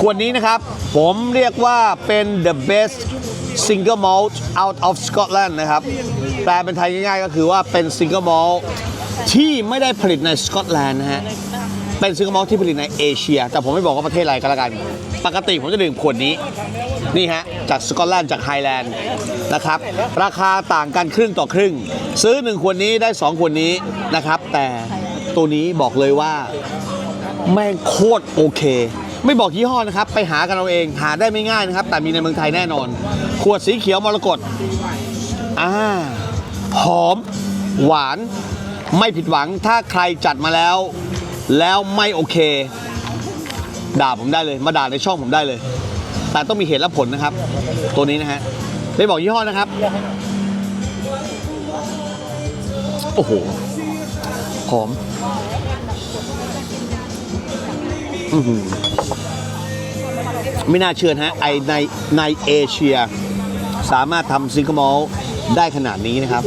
ขวดนี้นะครับ ผมเรียกว่าเป็น the best single malt out of Scotland นะครับแปลเป็นไทยง่ายๆ ก็คือว่าเป็น single malt ที่ไม่ได้ผลิตในสกอตแลนด์นะฮะ เป็นซิงเกิลมอลที่ผลิตในเอเชีย แต่ผมไม่บอกว่าประเทศอะไรก็แล้วกัน ปกติผมจะดื่มขวดนี้ นี่ฮะ จากสกอตแลนด์จากไฮแลนด์นะครับ ราคาต่างกันครึ่งต่อครึ่ง ซื้อ 1 ขวดนี้ได้ 2 ขวดนี้นะครับ แต่ตัวนี้บอกเลยว่าแม่งโคตรโอเค ไม่บอกยี่ห้อนะครับ ไปหากันเอาเอง หาได้ไม่ง่ายนะครับ แต่มีในเมืองไทยแน่นอน ขวดสีเขียวมรกตอ่าหอม หวาน ไม่ผิดหวัง ถ้าใครจัดมาแล้ว แล้วไม่โอเค ด่าผมได้เลย มาด่าในช่องผมได้เลย แต่ต้องมีเหตุและผลนะครับ ตัวนี้นะฮะไม่บอกยี่ห้อนะครับ โอ้โห หอม อือหือ ไม่น่าเชื่อนะฮะไอในในเอเชีย สามารถทำซิงเกิลมอลได้ขนาดนี้นะครับ